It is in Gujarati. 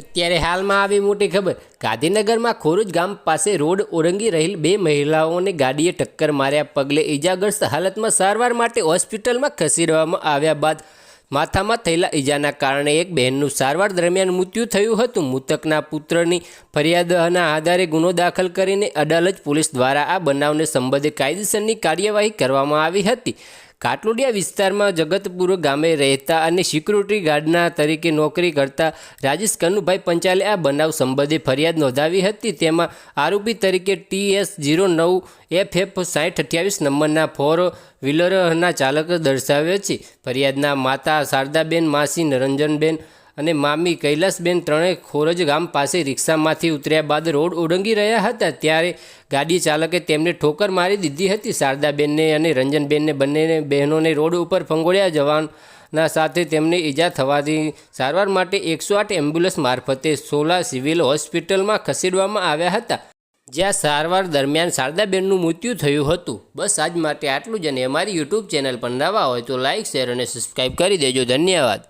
અત્યારે હાલમાં આવી મોટી ખબર. ગાંધીનગરમાં ખોરુજ ગામ પાસે રોડ ઓળંગી રહેલ બે મહિલાઓને ગાડીએ ટક્કર માર્યા પગલે ઈજાગ્રસ્ત હાલતમાં સારવાર માટે હોસ્પિટલમાં ખસેડવામાં આવ્યા બાદ માથામાં થયેલા ઈજાના કારણે એક બહેનનું સારવાર દરમિયાન મૃત્યુ થયું હતું. મૃતકના પુત્રની ફરિયાદના આધારે ગુનો દાખલ કરીને અડાલજ પોલીસ દ્વારા આ બનાવને સંબંધે કાયદેસરની કાર્યવાહી કરવામાં આવી હતી. કાટલોડિયા વિસ્તારમાં જગતપુર ગામે રહેતા અને સિક્યુરિટી ગાર્ડના તરીકે નોકરી કરતા રાજેશ કનુભાઈ પંચાલે આ બનાવ સંબંધે ફરિયાદ નોંધાવી હતી. તેમાં આરોપી તરીકે ટી એસ જીરો નવ એફ એફ સાઠ અઠ્યાવીસ નંબરના ફોર વ્હીલરના ચાલક દર્શાવ્યો છે. ફરિયાદના માતા શારદાબેન, માસી નરંજનબેન અને મામી કૈલાસબેન ત્રણેય ખોરજ ગામ પાસે રિક્ષામાંથી ઉતર્યા બાદ રોડ ઓળંગી રહ્યા હતા. ત્યારે ગાડી ચાલકે તેમને ઠોકર મારી દીધી હતી. શારદાબેનને અને રંજનબેનને બંને બહેનોને રોડ ઉપર ફંગોળ્યા જવાના સાથે તેમને ઈજા થવાથી સારવાર માટે એકસો આઠ એમ્બ્યુલન્સ મારફતે સોલા સિવિલ હોસ્પિટલમાં ખસેડવામાં આવ્યા હતા. જ્યાં સારવાર દરમિયાન શારદાબેનનું મૃત્યુ થયું હતું. બસ આજ માટે આટલું જ અને અમારી યુટ્યુબ ચેનલ પર નવા હોય તો લાઇક શેર અને સબસ્ક્રાઈબ કરી દેજો. ધન્યવાદ.